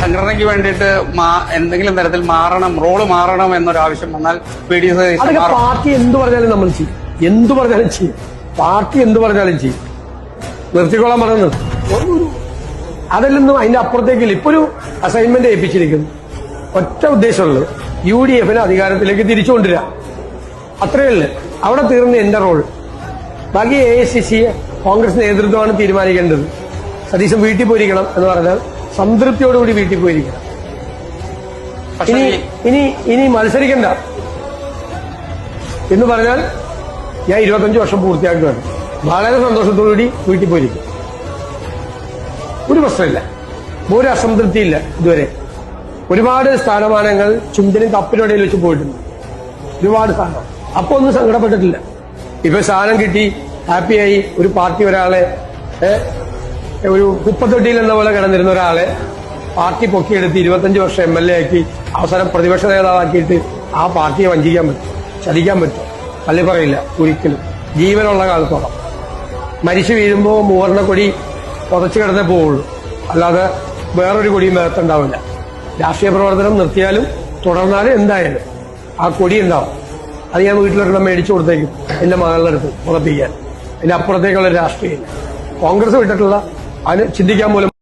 സംഘടനയ്ക്ക് വേണ്ടിയിട്ട് എന്തെങ്കിലും തരത്തിൽ മാറണം റോൾ മാറണം എന്നൊരാവശ്യം വന്നാൽ പി ഡി പാർട്ടി എന്ത് പറഞ്ഞാലും നമ്മൾ ചെയ്യും. എന്ത് പറഞ്ഞാലും ചെയ്യും. പാർട്ടി എന്ത് പറഞ്ഞാലും ചെയ്യും. നിർത്തിക്കോളാൻ പറഞ്ഞു അതിൽ നിന്നും അതിന്റെ അപ്പുറത്തേക്കില്ല ഇപ്പൊ ഒരു അസൈൻമെന്റ് ഏൽപ്പിച്ചിരിക്കുന്നു. ഒറ്റ ഉദ്ദേശമുള്ളത് യു ഡി എഫിനെ അധികാരത്തിലേക്ക് തിരിച്ചുകൊണ്ടുവരിക അത്രയല്ലേ അവിടെ തീർന്ന എന്റെ റോൾ ബാക്കി എ ഐ സി സിയെ കോൺഗ്രസ് നേതൃത്വമാണ് തീരുമാനിക്കേണ്ടത്. സതീശൻ വീട്ടിൽ പോയിരിക്കണം എന്ന് പറഞ്ഞാൽ സംതൃപ്തിയോടുകൂടി വീട്ടിൽ പോയിരിക്കണം. ഇനി ഇനി ഇനി മത്സരിക്കണ്ട. എന്ന് പറഞ്ഞാൽ ഞാൻ ഇരുപത്തഞ്ച് വർഷം പൂർത്തിയാക്കുകയാണ് വളരെ സന്തോഷത്തോടുകൂടി വീട്ടിൽ പോയിരിക്കും. ഒരു പ്രശ്നമില്ല. ഒരു അസംതൃപ്തിയില്ല ഇതുവരെ. ഒരുപാട് സ്ഥാനമാനങ്ങൾ ചുണ്ടിനും കപ്പിനിടയിൽ വെച്ച് പോയിട്ടുണ്ട്. ഒരുപാട് സ്ഥാനം. അപ്പൊ ഒന്നും സങ്കടപ്പെട്ടിട്ടില്ല. ഇപ്പൊ സ്ഥാനം കിട്ടി ഹാപ്പിയായി ഒരു പാർട്ടി ഒരാളെ ഒരു കുപ്പത്തൊട്ടിയിൽ എന്ന പോലെ കിടന്നിരുന്ന ഒരാളെ പാർട്ടി പൊക്കിയെടുത്ത് ഇരുപത്തഞ്ച് വർഷം എം എൽ എ ആക്കി അവസരം പ്രതിപക്ഷ നേതാവാക്കിയിട്ട് ആ പാർട്ടിയെ വഞ്ചിക്കാൻ പറ്റും ചതിക്കാൻ പറ്റും. അല്ലെ പറയില്ല ഒരിക്കലും. ജീവനുള്ള കാലത്തോളം മരിച്ചു വീഴുമ്പോൾ കൊടി പുതച്ചു കിടന്നേ പോവുള്ളൂ. അല്ലാതെ വേറൊരു കൊടിയും വേർത്തുണ്ടാവില്ല രാഷ്ട്രീയ പ്രവർത്തനം നിർത്തിയാലും തുടർന്നാലും എന്തായാലും ആ കൊടി ഉണ്ടാവും. അത് ഞാൻ വീട്ടിലൊരെണ്ണം മേടിച്ചു കൊടുത്തേക്കും. എന്റെ മകളുടെ അടുത്ത് പുറപ്പിക്കാൻ അതിന്റെ അപ്പുറത്തേക്കുള്ള രാഷ്ട്രീയം കോൺഗ്രസ് വിട്ടിട്ടുള്ള അതിന് ചിന്തിക്കാൻ പോലും